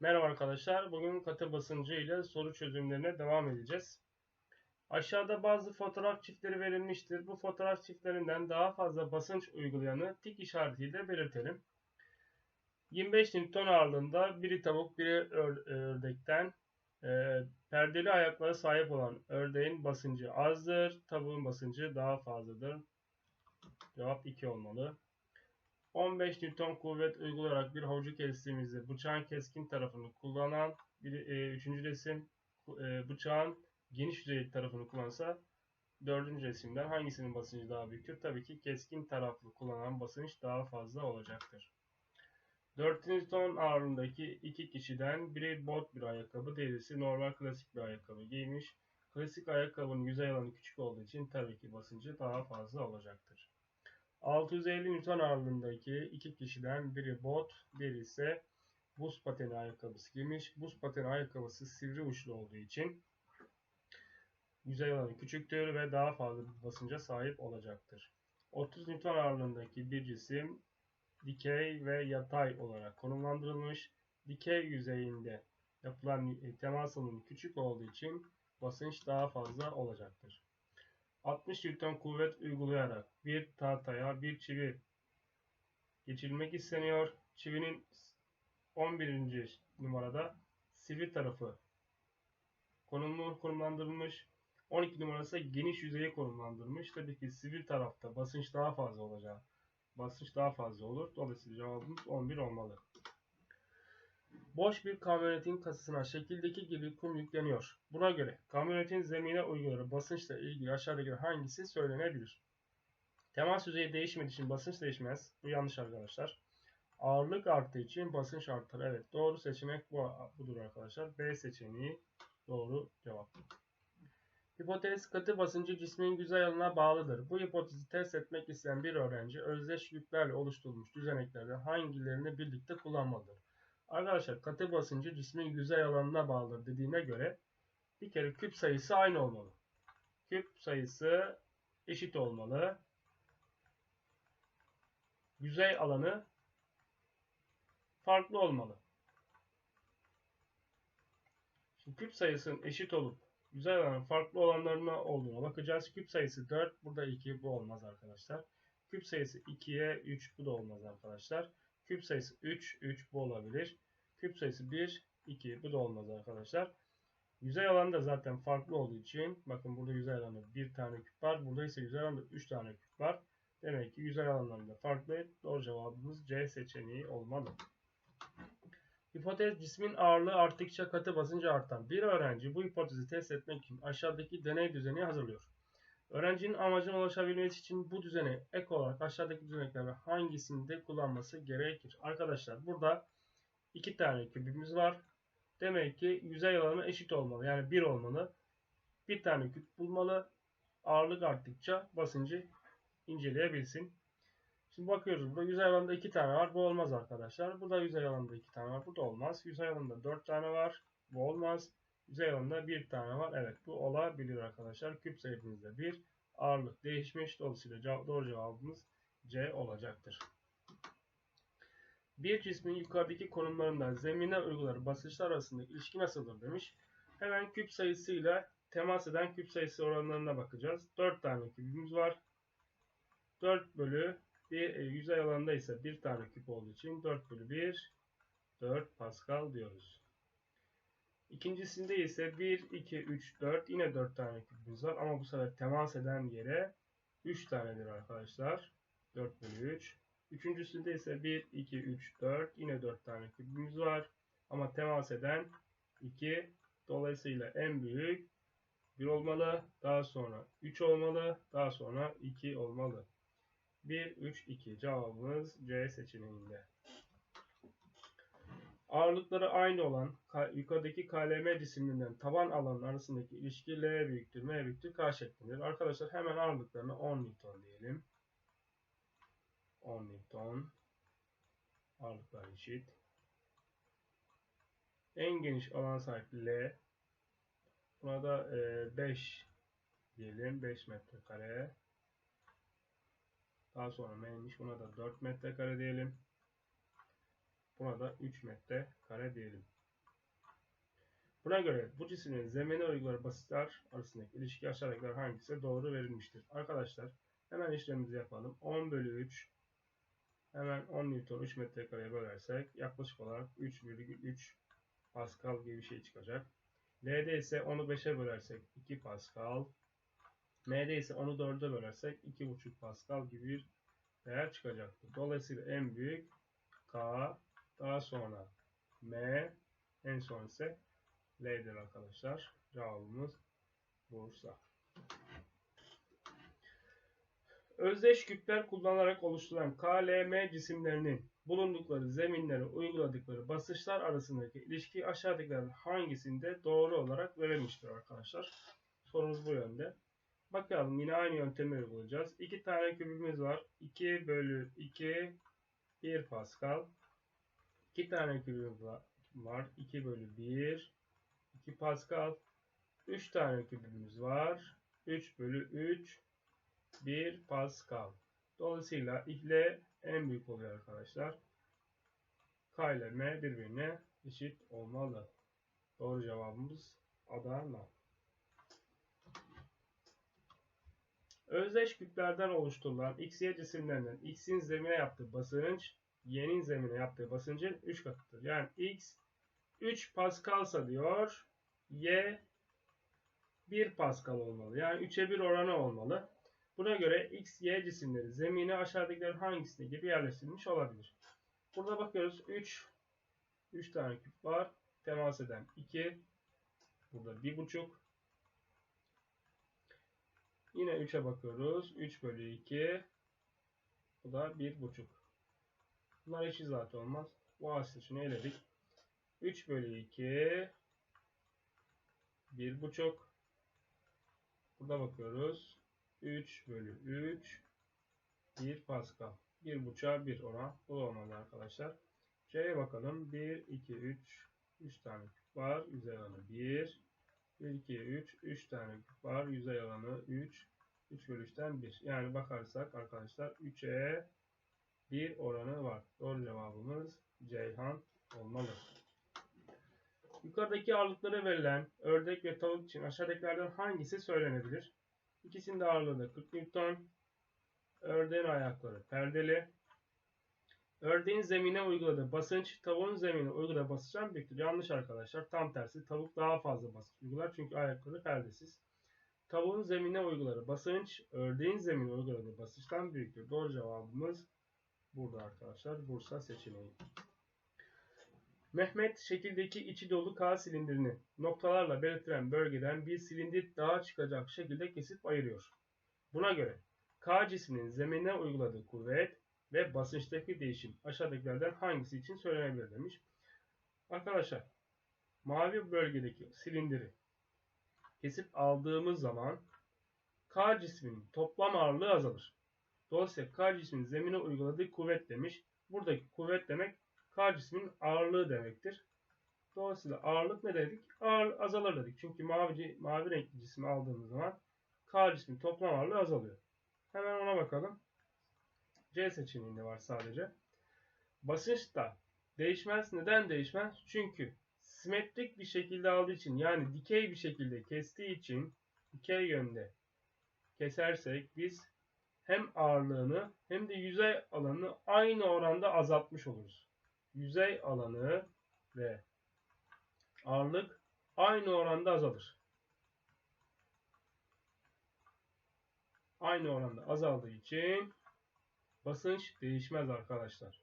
Merhaba arkadaşlar. Bugün katı basıncı ile soru çözümlerine devam edeceğiz. Aşağıda bazı fotoğraf çiftleri verilmiştir. Bu fotoğraf çiftlerinden daha fazla basınç uygulayanı tik işaretiyle belirtelim. 25 Newton ağırlığında biri tavuk biri ör- ördekten e, perdeli ayaklara sahip olan ördeğin basıncı azdır. Tavuğun basıncı daha fazladır. Cevap 2 olmalı. 15 Newton kuvvet uygulayarak bir havucu kestiğimizde bıçağın keskin tarafını kullanan bir e, üçüncü resim e, bıçağın geniş yüzey tarafını kullansa dördüncü resimden hangisinin basıncı daha büyüktür? Tabii ki keskin taraflı kullanan basınç daha fazla olacaktır. 4 Newton ağırlığındaki iki kişiden biri bot bir ayakkabı, diğerisi normal klasik bir ayakkabı giymiş. Klasik ayakkabının yüzey alanı küçük olduğu için tabii ki basıncı daha fazla olacaktır. 650 Newton ağırlığındaki iki kişiden biri bot, diğeri ise buz pateni ayakkabısı giymiş. Buz pateni ayakkabısı sivri uçlu olduğu için yüzey alanı küçüktür ve daha fazla basınca sahip olacaktır. 30 Newton ağırlığındaki bir cisim dikey ve yatay olarak konumlandırılmış. Dikey yüzeyinde yapılan temas alanı küçük olduğu için basınç daha fazla olacaktır. 60 Newton kuvvet uygulayarak bir tahtaya bir çivi geçirilmek isteniyor. Çivinin 11. numarada sivri tarafı konumlu konumlandırılmış. 12 numarası geniş yüzeye konumlandırılmış. Tabii ki sivri tarafta basınç daha fazla olacak. Basınç daha fazla olur. Dolayısıyla cevabımız 11 olmalı. Boş bir kamyonetin kasasına şekildeki gibi kum yükleniyor. Buna göre kamyonetin zemine uyguladığı basınçla ilgili aşağıdaki hangisi söylenebilir? Temas yüzeyi değişmediği için basınç değişmez. Bu yanlış arkadaşlar. Ağırlık arttığı için basınç artar. Evet doğru seçenek bu, budur arkadaşlar. B seçeneği doğru cevap. Hipotez katı basıncı cismin yüzey alanına bağlıdır. Bu hipotezi test etmek isteyen bir öğrenci özdeş yüklerle oluşturulmuş düzeneklerde hangilerini birlikte kullanmalıdır? Arkadaşlar katı basıncı cismin yüzey alanına bağlıdır dediğine göre bir kere küp sayısı aynı olmalı. Küp sayısı eşit olmalı. Yüzey alanı farklı olmalı. Şimdi küp sayısının eşit olup yüzey alanı farklı olanlarına olduğuna bakacağız. Küp sayısı 4, burada 2, bu olmaz arkadaşlar. Küp sayısı 2'ye 3, bu da olmaz arkadaşlar. Küp sayısı 3, 3 bu olabilir. Küp sayısı 1, 2 bu da olmaz arkadaşlar. Yüzey alanı da zaten farklı olduğu için bakın burada yüzey alanı bir tane küp var. Burada ise yüzey alanı 3 tane küp var. Demek ki yüzey alanlarında farklı. Doğru cevabımız C seçeneği olmalı. Hipotez cismin ağırlığı arttıkça katı basıncı artan. Bir öğrenci bu hipotezi test etmek için aşağıdaki deney düzeni hazırlıyor. Öğrencinin amacına ulaşabilmesi için bu düzeni ek olarak aşağıdaki düzeneklerden hangisinde kullanması gerekir? Arkadaşlar burada iki tane küpümüz var. Demek ki yüzey alanı eşit olmalı. Yani 1 olmalı. Bir tane küp bulmalı. Ağırlık arttıkça basıncı inceleyebilsin. Şimdi bakıyoruz. Burada yüzey alanında 2 tane var. Bu olmaz arkadaşlar. Burada yüzey alanında 2 tane var. Bu da olmaz. Yüzey alanında 4 tane var. Bu olmaz. Alanında 1 tane var. Evet bu olabilir arkadaşlar. Küp sayımızda 1. Ağırlık değişmiş. Dolayısıyla doğru cevabımız C olacaktır. Bir cismin yukarıdaki konumlarında zemine uyguları basınçlar arasında ilişki nasıldır demiş. Hemen küp sayısıyla temas eden küp sayısı oranlarına bakacağız. 4 tane küpümüz var. 4 bölü bir e, yüzey alanında ise bir tane küp olduğu için 4 bölü 1 4 Pascal diyoruz. İkincisinde ise 1, 2, 3, 4 yine 4 tane küpümüz var ama bu sefer temas eden yere 3 tanedir arkadaşlar. 4 bölü 3. Üçüncüsünde ise 1, 2, 3, 4 yine 4 tane küpümüz var. Ama temas eden 2 dolayısıyla en büyük 1 olmalı. Daha sonra 3 olmalı. Daha sonra 2 olmalı. 1, 3, 2 cevabımız C seçeneğinde. Ağırlıkları aynı olan yukarıdaki KLM cisimlerinden taban alanı arasındaki ilişki L büyüktür, M büyüktür, K şeklindedir. Arkadaşlar hemen ağırlıklarını 10 Newton diyelim. 10 Newton. Ağırlıklar eşit. En geniş alan sahip L. Buna da 5 diyelim. 5 metrekare. Daha sonra M'miş. Buna da 4 metrekare diyelim. Buna da 3 metre kare diyelim. Buna göre bu cisimlerin zemine uygulanan basınçlar arasındaki ilişki aşağıdakiler hangisi doğru verilmiştir? Arkadaşlar hemen işlemimizi yapalım. 10 bölü 3 hemen 10 Newton 3 metrekareye bölersek yaklaşık olarak 3,3 Pascal gibi bir şey çıkacak. L'de ise 10'u 5'e bölersek 2 Pascal. M'de ise 10'u 4'e bölersek 2,5 Pascal gibi bir değer çıkacaktır. Dolayısıyla en büyük K, daha sonra M, en son ise L'dir arkadaşlar. Cevabımız Bursa. Özdeş küpler kullanılarak oluşturulan KLM cisimlerinin bulundukları zeminlere uyguladıkları basınçlar arasındaki ilişki aşağıdakilerden hangisinde doğru olarak verilmiştir arkadaşlar. Sorumuz bu yönde. Bakalım yine aynı yöntemi uygulayacağız. İki tane kübümüz var. 2 bölü 2 1 Pascal. İki tane kübümüz var. 2 bölü 1 2 Pascal. 3 tane kübümüz var. 3 bölü 3 1 Pascal. Dolayısıyla ile en büyük oluyor arkadaşlar. K ile M birbirine eşit olmalı. Doğru cevabımız Adana. Özdeş küplerden oluşturulan XY cisimlerinden X'in zemine yaptığı basınç Y'nin zemine yaptığı basıncın 3 katıdır. Yani X 3 Pascal'sa diyor Y 1 Pascal olmalı. Yani 3'e 1 oranı olmalı. Buna göre X, Y cisimleri zemine aşağıdakilerin hangisine gibi yerleştirilmiş olabilir? Burada bakıyoruz 3 3 tane küp var. Temas eden 2 burada 1,5 Yine 3'e bakıyoruz. 3 bölü 2 bu da 1,5 Bunlar eşit zaten olmaz. Bu asitini eledik. 3 bölü 2 1,5 Burada bakıyoruz. 3 bölü 3 1 Pascal. 1.5'a 1 oran. Bu da arkadaşlar. C'ye bakalım. 1, 2, 3. 3 tane küp var. Yüzey alanı 1. 1, 2, 3. 3 tane küp var. Yüzey alanı 3. 3 bölü 3'ten 1. Yani bakarsak arkadaşlar 3'e 1 oranı var. Doğru cevabımız Ceyhan olmalı. Yukarıdaki ağırlıklara verilen ördek ve tavuk için aşağıdakilerden hangisi söylenebilir? İkisinin de ağırlığı da 40 Newton. Ördeğin ayakları perdeli. Ördeğin zemine uyguladığı basınç tavuğun zemine uyguladığı basınçtan büyüktür. Yanlış arkadaşlar. Tam tersi. Tavuk daha fazla basınç uygular çünkü ayakları perdesiz. Tavuğun zemine uyguladığı basınç ördeğin zemine uyguladığı basınçtan büyüktür. Doğru cevabımız burada arkadaşlar. Bursa seçeneği. Mehmet şekildeki içi dolu K silindirini noktalarla belirtilen bölgeden bir silindir daha çıkacak şekilde kesip ayırıyor. Buna göre K cisminin zemine uyguladığı kuvvet ve basınçtaki değişim aşağıdakilerden hangisi için söylenebilir demiş. Arkadaşlar mavi bölgedeki silindiri kesip aldığımız zaman K cisminin toplam ağırlığı azalır. Dolayısıyla K cisminin zemine uyguladığı kuvvet demiş. Buradaki kuvvet demek K cismin ağırlığı demektir. Dolayısıyla ağırlık ne dedik? Ağır, azalır dedik. Çünkü mavi, mavi renkli cismi aldığımız zaman K cismin toplam ağırlığı azalıyor. Hemen ona bakalım. C seçeneğinde var sadece. Basınç da değişmez. Neden değişmez? Çünkü simetrik bir şekilde aldığı için yani dikey bir şekilde kestiği için dikey yönde kesersek biz hem ağırlığını hem de yüzey alanını aynı oranda azaltmış oluruz. Yüzey alanı ve ağırlık aynı oranda azalır. Aynı oranda azaldığı için basınç değişmez arkadaşlar.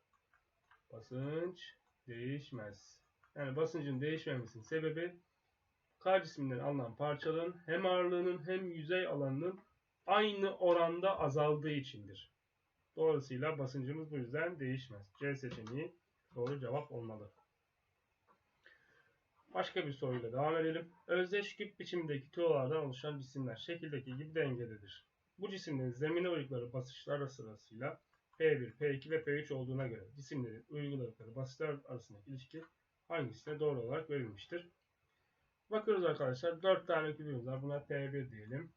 Basınç değişmez. Yani basıncın değişmemesinin sebebi K cisminden alınan parçaların hem ağırlığının hem yüzey alanının aynı oranda azaldığı içindir. Dolayısıyla basıncımız bu yüzden değişmez. C seçeneği doğru cevap olmalı. Başka bir soruyla devam edelim. Özdeş küp biçimindeki tüyolardan oluşan cisimler şekildeki gibi dengededir. Bu cisimlerin zemine uyguladıkları basınçlar sırasıyla P1, P2 ve P3 olduğuna göre cisimlerin uyguladıkları basınçlar arasındaki ilişki hangisine doğru olarak verilmiştir? Bakıyoruz arkadaşlar. 4 tane küpümüz var. Buna P1 diyelim.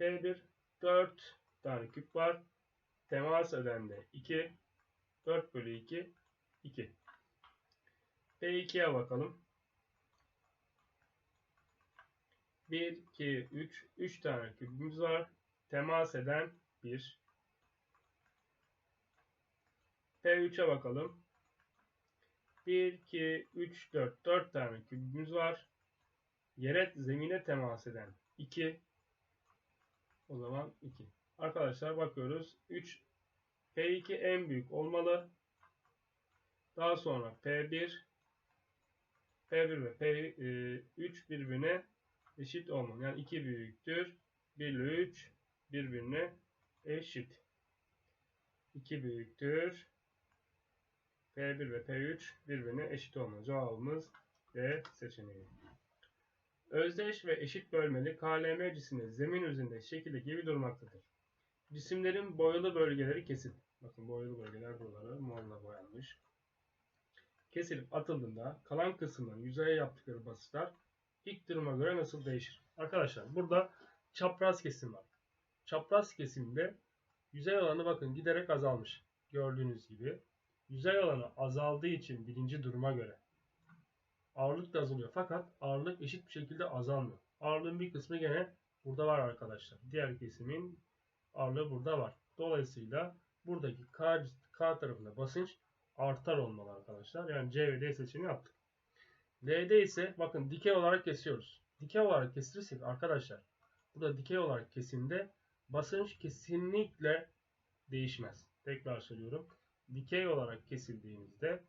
P1 4 tane küp var. Temas eden de 2. 4 bölü 2 2. P2'ye bakalım. 1, 2, 3. 3 tane kübümüz var. Temas eden 1. P3'e bakalım. 1, 2, 3, 4. 4 tane kübümüz var. Yere zemine temas eden 2. O zaman 2. Arkadaşlar bakıyoruz. 3 P2 en büyük olmalı. Daha sonra P1 P1 ve P3 birbirine eşit olmalı. Yani 2 büyüktür. 1 ile 3 birbirine eşit. 2 büyüktür. P1 ve P3 birbirine eşit olmalı. Cevabımız D seçeneği. Özdeş ve eşit bölmeli KLM cismi zemin üzerinde şekilde gibi durmaktadır. Cisimlerin boyalı bölgeleri kesin. Bakın boyalı bölgeler buraları morla boyanmış. Kesilip atıldığında kalan kısımların yüzeye yaptıkları basınçlar ilk duruma göre nasıl değişir? Arkadaşlar burada çapraz kesim var. Çapraz kesimde yüzey alanı bakın giderek azalmış. Gördüğünüz gibi. Yüzey alanı azaldığı için birinci duruma göre ağırlık da azalıyor. Fakat ağırlık eşit bir şekilde azalmıyor. Ağırlığın bir kısmı gene burada var arkadaşlar. Diğer kesimin ağırlığı burada var. Dolayısıyla buradaki K, K tarafında basınç artar olmalı arkadaşlar. Yani C ve D seçeneği yaptık. L'de ise bakın dikey olarak kesiyoruz. Dikey olarak kesirsek arkadaşlar burada dikey olarak kesimde basınç kesinlikle değişmez. Tekrar söylüyorum. Dikey olarak kesildiğimizde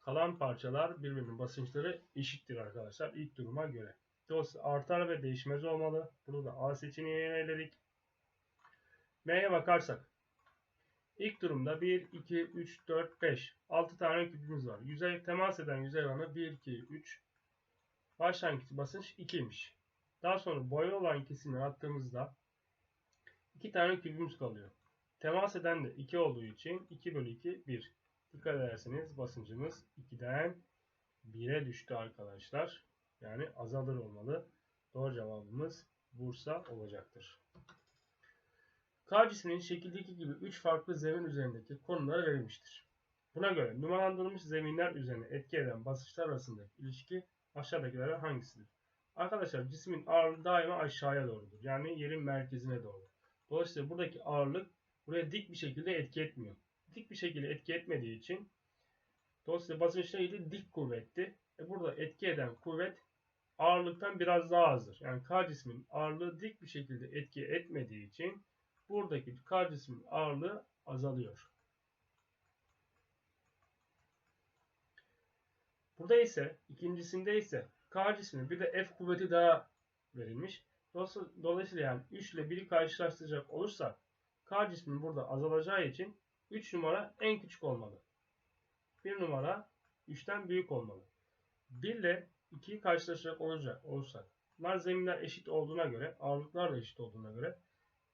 kalan parçalar birbirinin basınçları eşittir arkadaşlar ilk duruma göre. Dolayısıyla artar ve değişmez olmalı. Bunu da A seçeneğine eledik. M'ye bakarsak İlk durumda 1, 2, 3, 4, 5. 6 tane küpümüz var. Yüzey temas eden yüzey alanı 1, 2, 3. Başlangıç basınç 2'ymiş. Daha sonra boya olan kesimleri attığımızda 2 tane küpümüz kalıyor. Temas eden de 2 olduğu için 2 bölü 2 1. Dikkat ederseniz basıncımız 2'den 1'e düştü arkadaşlar. Yani azalır olmalı. Doğru cevabımız Bursa olacaktır. K cisminin şekildeki gibi 3 farklı zemin üzerindeki konumları verilmiştir. Buna göre numaralandırılmış zeminler üzerine etki eden basınçlar arasındaki ilişki aşağıdakilerden hangisidir? Arkadaşlar cismin ağırlığı daima aşağıya doğrudur. Yani yerin merkezine doğru. Dolayısıyla buradaki ağırlık buraya dik bir şekilde etki etmiyor. Dik bir şekilde etki etmediği için dolayısıyla basınç neydi? Dik kuvvetti. E burada etki eden kuvvet ağırlıktan biraz daha azdır. Yani K cismin ağırlığı dik bir şekilde etki etmediği için buradaki K cismin ağırlığı azalıyor. Burada ise ikincisinde ise K cismine bir de F kuvveti daha verilmiş. Dolayısıyla yani 3 ile 1'i karşılaştıracak olursa K cismin burada azalacağı için 3 numara en küçük olmalı. 1 numara 3'ten büyük olmalı. 1 ile 2'yi karşılaştıracak olacak olursak bunlar eşit olduğuna göre ağırlıklar da eşit olduğuna göre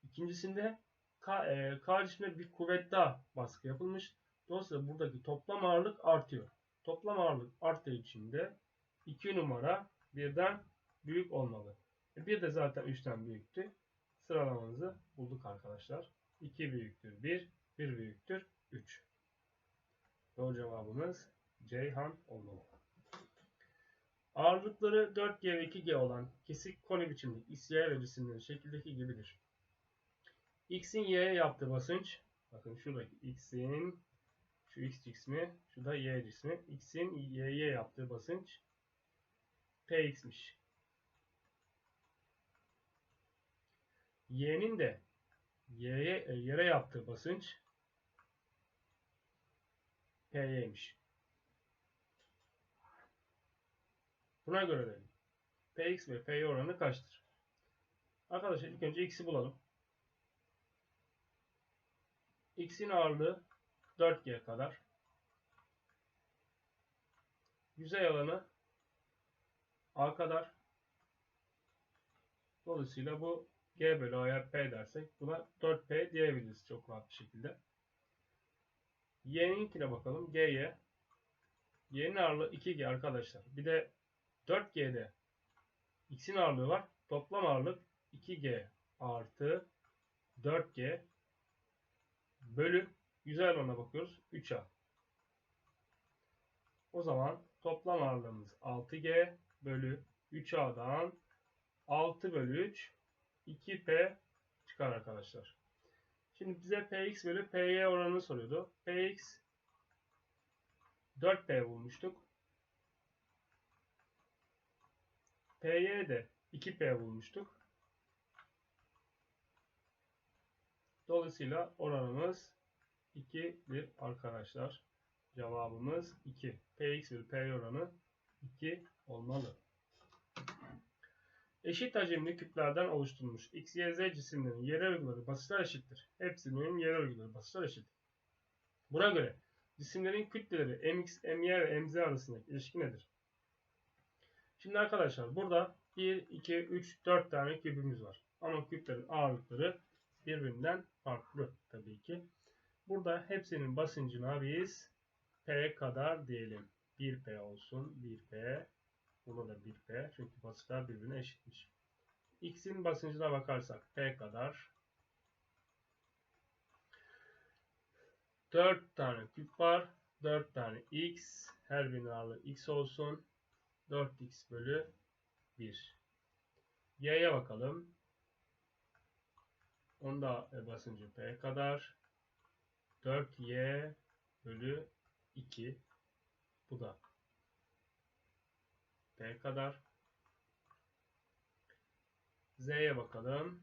ikincisinde K, e, K cismine bir kuvvet daha baskı yapılmış. Dolayısıyla buradaki toplam ağırlık artıyor. Toplam ağırlık arttığı için de 2 numara birden büyük olmalı. E, bir de zaten 3'ten büyüktü. Sıralamanızı bulduk arkadaşlar. 2 büyüktür 1, 1 büyüktür 3. Doğru cevabımız Ceyhan olmalı. Ağırlıkları 4G ve 2G olan kesik koni biçimli İsya ve cisimlerin şekildeki gibidir. X'in Y'ye yaptığı basınç, bakın şuradaki X'in, şu X cismi, şu da Y cismi. X'in Y'ye yaptığı basınç Px'miş. Y'nin de Y'ye, yere yaptığı basınç P'ymiş. Buna göre de Px ve P'ye oranı kaçtır? Arkadaşlar ilk önce X'i bulalım. X'in ağırlığı 4G kadar. Yüzey alanı A kadar. Dolayısıyla bu G bölü A'ya P dersek buna 4P diyebiliriz çok rahat bir şekilde. Y'ninkine bakalım. G'ye. Y'nin ağırlığı 2G arkadaşlar. Bir de 4G'de X'in ağırlığı var. Toplam ağırlık 2G artı 4G bölü yüzey alanına bakıyoruz. 3A. O zaman toplam ağırlığımız 6G bölü 3A'dan 6 bölü 3 2P çıkar arkadaşlar. Şimdi bize Px bölü Py oranını soruyordu. Px 4P bulmuştuk. Py de 2P bulmuştuk. Dolayısıyla oranımız 2'dir arkadaşlar. Cevabımız 2. Px bölü Py oranı 2 olmalı. Eşit hacimli küplerden oluşturulmuş X, Y, Z cisimlerin yere uyguları basınçlar eşittir. Hepsinin yere uyguları basınçlar eşit. Buna göre cisimlerin kütleleri mx, my ve mz arasındaki ilişki nedir? Şimdi arkadaşlar burada 1, 2, 3, 4 tane küpümüz var. Ama küplerin ağırlıkları birbirinden farklı tabii ki. Burada hepsinin basıncına biz P kadar diyelim. 1P olsun. 1P. Buna da 1P. Çünkü basınçlar birbirine eşitmiş. X'in basıncına bakarsak P kadar. 4 tane küp var. 4 tane X. Her birinin ağırlığı X olsun. 4X bölü 1. Y'ye bakalım. Onda basıncı P kadar. 4Y bölü 2. Bu da P kadar. Z'ye bakalım.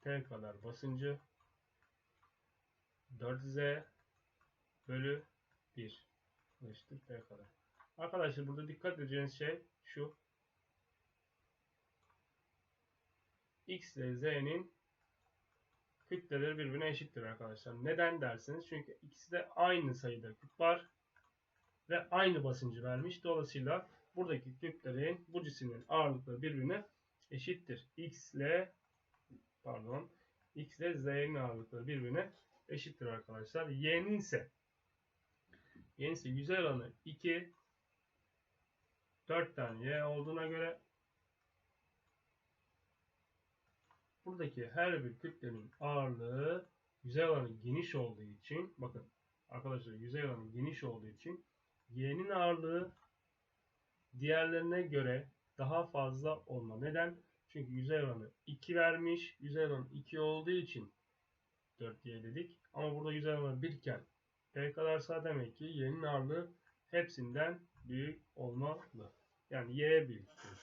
T kadar basıncı. 4Z bölü 1. Eşittir P kadar. Arkadaşlar burada dikkat edeceğiniz şey şu. X ile Z'nin kütleleri birbirine eşittir arkadaşlar. Neden dersiniz? Çünkü ikisi de aynı sayıda küp var ve aynı basıncı vermiş. Dolayısıyla buradaki küplerin bu cisimlerin ağırlıkları birbirine eşittir. X ile pardon X ile Z'nin ağırlıkları birbirine eşittir arkadaşlar. Y'nin ise Y'nin ise yüzey alanı 2 4 tane Y olduğuna göre buradaki her bir kütlenin ağırlığı yüzey alanı geniş olduğu için bakın arkadaşlar yüzey alanı geniş olduğu için Y'nin ağırlığı diğerlerine göre daha fazla olma. Neden? Çünkü yüzey alanı 2 vermiş. Yüzey alanı 2 olduğu için 4Y dedik. Ama burada yüzey alanı 1 iken P kadarsa demek ki Y'nin ağırlığı hepsinden büyük olmalı. Yani Y büyüktür.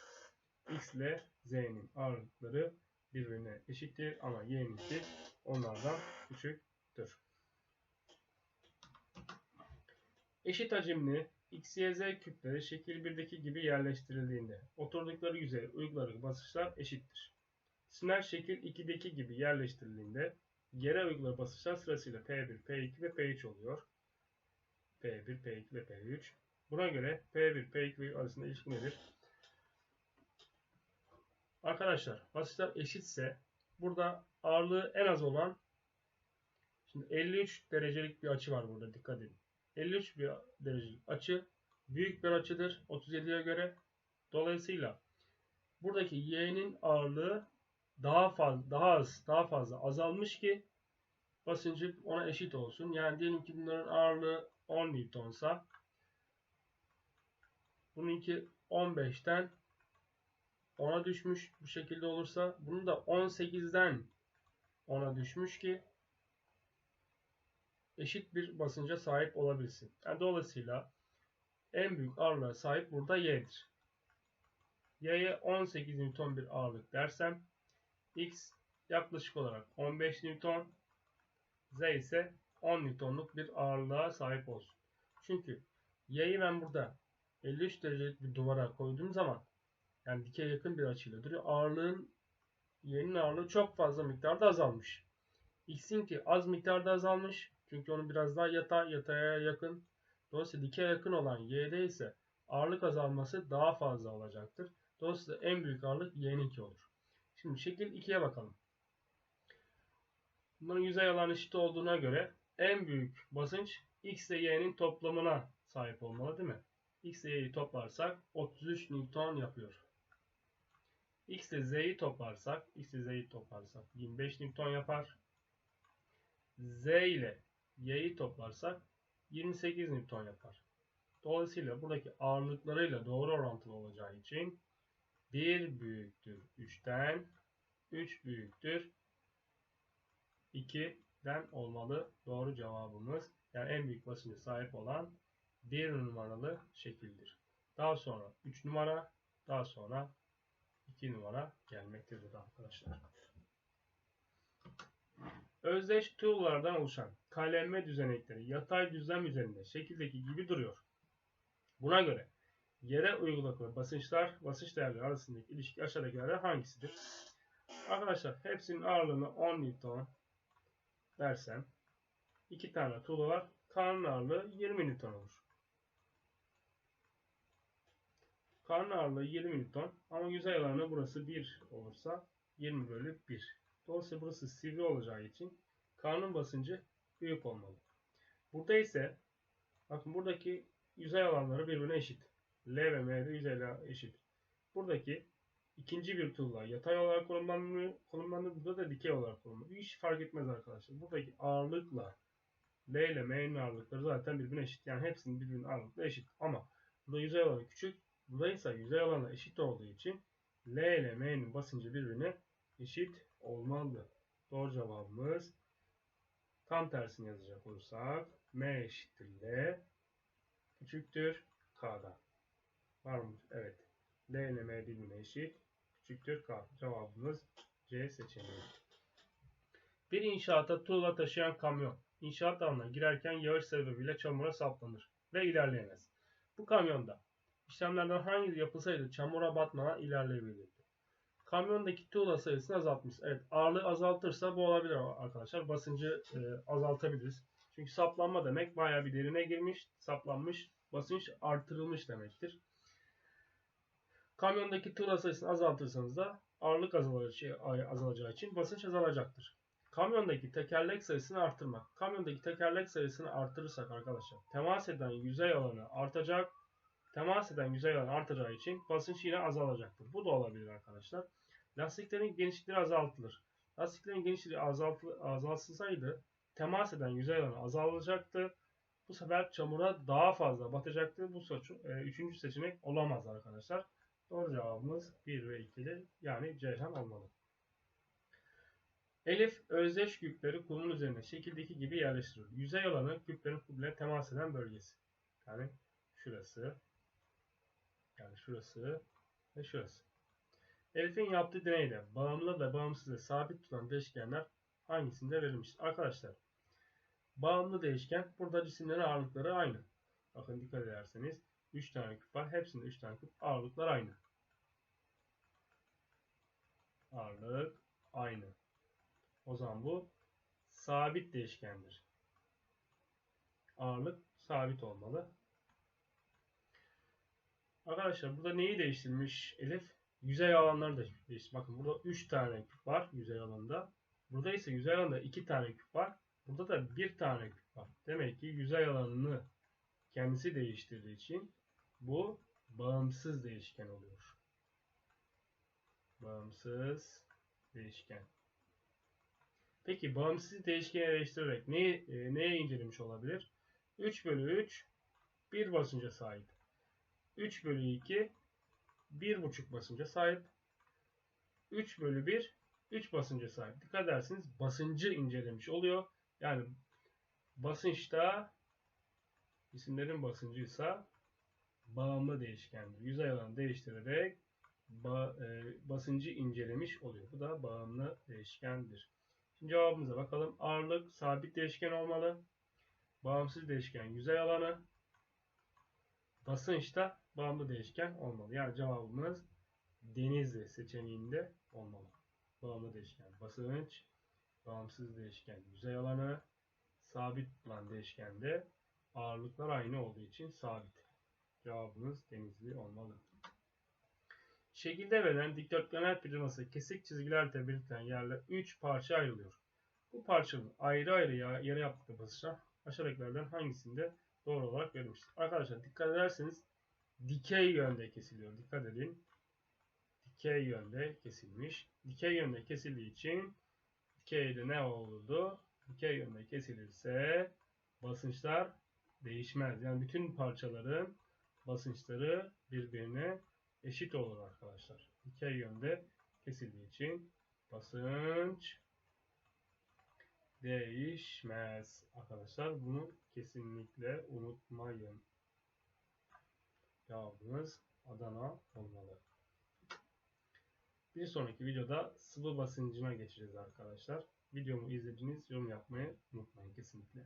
X ile Z'nin ağırlıkları birbirine eşittir ama Y'ninki onlardan küçüktür. Eşit hacimli X, Y, Z küpleri şekil 1'deki gibi yerleştirildiğinde oturdukları yüzeye uyguladığı basınçlar eşittir. Cisimler şekil 2'deki gibi yerleştirildiğinde yere uyguladığı basınçlar sırasıyla P1, P2 ve P3 oluyor. P1, P2 ve P3. Buna göre P1, P2 arasında ilişki nedir? Arkadaşlar basınçlar eşitse burada ağırlığı en az olan şimdi 53 derecelik bir açı var burada dikkat edin. 53 bir derecelik açı büyük bir açıdır 37'ye göre. Dolayısıyla buradaki y'nin ağırlığı daha fazla daha az daha fazla azalmış ki basıncı ona eşit olsun. Yani diyelim ki bunların ağırlığı 10 Newton'sa bununki 15'ten 10'a düşmüş bu şekilde olursa bunu da 18'den 10'a düşmüş ki eşit bir basınca sahip olabilsin. Yani dolayısıyla en büyük ağırlığa sahip burada Y'dir. Y'ye 18 Newton bir ağırlık dersem X yaklaşık olarak 15 Newton Z ise 10 Newton'luk bir ağırlığa sahip olsun. Çünkü Y'yi ben burada 53 derecelik bir duvara koyduğum zaman yani dikey yakın bir açıyla duruyor. Ağırlığın Y'nin ağırlığı çok fazla miktarda azalmış. X'in ki az miktarda azalmış. Çünkü onu biraz daha yata, yataya yakın. Dolayısıyla dikey yakın olan Y'de ise ağırlık azalması daha fazla olacaktır. Dolayısıyla en büyük ağırlık Y'ninki olur. Şimdi şekil 2'ye bakalım. Bunların yüzey alanı eşit olduğuna göre en büyük basınç X ile Y'nin toplamına sahip olmalı değil mi? X ile Y'yi toplarsak 33 Newton yapıyor. X ile Z'yi toplarsak, X ile Z'yi toplarsak 25 Newton yapar. Z ile Y'yi toplarsak 28 Newton yapar. Dolayısıyla buradaki ağırlıklarıyla doğru orantılı olacağı için 1 büyüktür 3'ten 3 büyüktür 2'den olmalı. Doğru cevabımız yani en büyük basınca sahip olan 1 numaralı şekildir. Daha sonra 3 numara, daha sonra 2 numara gelmektedir arkadaşlar. Özdeş tuğlalardan oluşan kalemle düzenekleri yatay düzlem üzerinde şekildeki gibi duruyor. Buna göre yere uyguladığı basınçlar, basınç değerleri arasındaki ilişki aşağıdakilerden hangisidir? Arkadaşlar hepsinin ağırlığını 10 Newton dersem iki tane tuğla var. Karnın ağırlığı 20 Newton olur. Karnın ağırlığı 20 Newton ama yüzey alanı burası 1 olursa 20 bölü 1. Dolayısıyla burası sivri olacağı için karnın basıncı büyük olmalı. Burada ise bakın buradaki yüzey alanları birbirine eşit. L ve M'de yüzeyler eşit. Buradaki ikinci bir tuğla yatay olarak konumlanıyor. konumlanıyor. Burada da dikey olarak konumlanıyor. Hiç fark etmez arkadaşlar. Buradaki ağırlıkla L ile M'nin ağırlıkları zaten birbirine eşit. Yani hepsinin birbirinin ağırlıkla eşit. Ama burada yüzey alanı küçük. Burada ise yüzey alanı eşit olduğu için L ile M'nin basıncı birbirine eşit olmalı. Doğru cevabımız tam tersini yazacak olursak M eşittir L küçüktür K'dan. Var mı? Evet. L ile M birbirine eşit. Küçüktür K. Cevabımız C seçeneği. Bir inşaata tuğla taşıyan kamyon inşaat alanına girerken yağış sebebiyle çamura saplanır ve ilerleyemez. Bu kamyonda işlemlerden hangi yapılsaydı çamura batmadan ilerleyebilirdi. Kamyondaki tuğla sayısını azaltmış. Evet ağırlığı azaltırsa bu olabilir arkadaşlar. Basıncı e, azaltabiliriz. Çünkü saplanma demek bayağı bir derine girmiş, saplanmış, basınç artırılmış demektir. Kamyondaki tuğla sayısını azaltırsanız da ağırlık azalacağı için basınç azalacaktır. Kamyondaki tekerlek sayısını arttırmak. Kamyondaki tekerlek sayısını arttırırsak arkadaşlar temas eden yüzey alanı artacak. Temas eden yüzey alanı artacağı için basınç yine azalacaktır. Bu da olabilir arkadaşlar. Lastiklerin genişlikleri azaltılır. Lastiklerin genişliği azaltı, temas eden yüzey alanı azalacaktı. Bu sefer çamura daha fazla batacaktı. Bu seç, e, üçüncü seçenek olamaz arkadaşlar. Doğru cevabımız 1 ve 2'li yani Ceyhan olmalı. Elif özdeş küpleri kumun üzerine şekildeki gibi yerleştiriyor. Yüzey alanı küplerin birbirine temas eden bölgesi. Yani şurası, yani şurası ve şurası. Elif'in yaptığı deneyde bağımlı ve bağımsız ve sabit tutan değişkenler hangisinde verilmiştir? Arkadaşlar bağımlı değişken burada cisimlerin ağırlıkları aynı. Bakın dikkat ederseniz 3 tane küp var. Hepsinde 3 tane küp. Ağırlıklar aynı. Ağırlık aynı. O zaman bu sabit değişkendir. Ağırlık sabit olmalı. Arkadaşlar burada neyi değiştirmiş Elif? Yüzey alanları da değiştirmiş. Bakın burada 3 tane küp var yüzey alanında. Burada ise yüzey alanında 2 tane küp var. Burada da 1 tane küp var. Demek ki yüzey alanını kendisi değiştirdiği için bu bağımsız değişken oluyor. Bağımsız değişken. Peki bağımsız değişkeni eleştirerek neyi, e, neye incelemiş olabilir? 3 bölü 3 1 basınca sahip. 3 bölü 2 1,5 basınca sahip. 3 bölü 1 3 basınca sahip. Dikkat ederseniz basıncı incelemiş oluyor. Yani basınçta isimlerin basıncıysa bağımlı değişkendir. Yüzey alanı değiştirerek ba, e, basıncı incelemiş oluyor. Bu da bağımlı değişkendir. Şimdi cevabımıza bakalım. Ağırlık sabit değişken olmalı. Bağımsız değişken yüzey alanı. Basınç da bağımlı değişken olmalı. Yani cevabımız Denizli seçeneğinde olmalı. Bağımlı değişken basınç, bağımsız değişken yüzey alanı, sabit olan değişkende ağırlıklar aynı olduğu için sabit. Cevabımız Denizli olmalı. Şekilde verilen dikdörtgenler prizması kesik çizgilerle belirtilen yerler 3 parça ayrılıyor. Bu parçanın ayrı ayrı yere yaptığı basınçlar aşağıdakilerden hangisinde doğru olarak verilmiştir? Arkadaşlar dikkat ederseniz dikey yönde kesiliyor. Dikkat edin. Dikey yönde kesilmiş. Dikey yönde kesildiği için dikeyde ne olurdu? Dikey yönde kesilirse basınçlar değişmez. Yani bütün parçaların basınçları birbirine eşit olur arkadaşlar. dikey yönde kesildiği için basınç değişmez. Arkadaşlar bunu kesinlikle unutmayın. Cevabımız Adana olmalı. Bir sonraki videoda sıvı basıncına geçeceğiz arkadaşlar. Videomu izlediniz, yorum yapmayı unutmayın kesinlikle.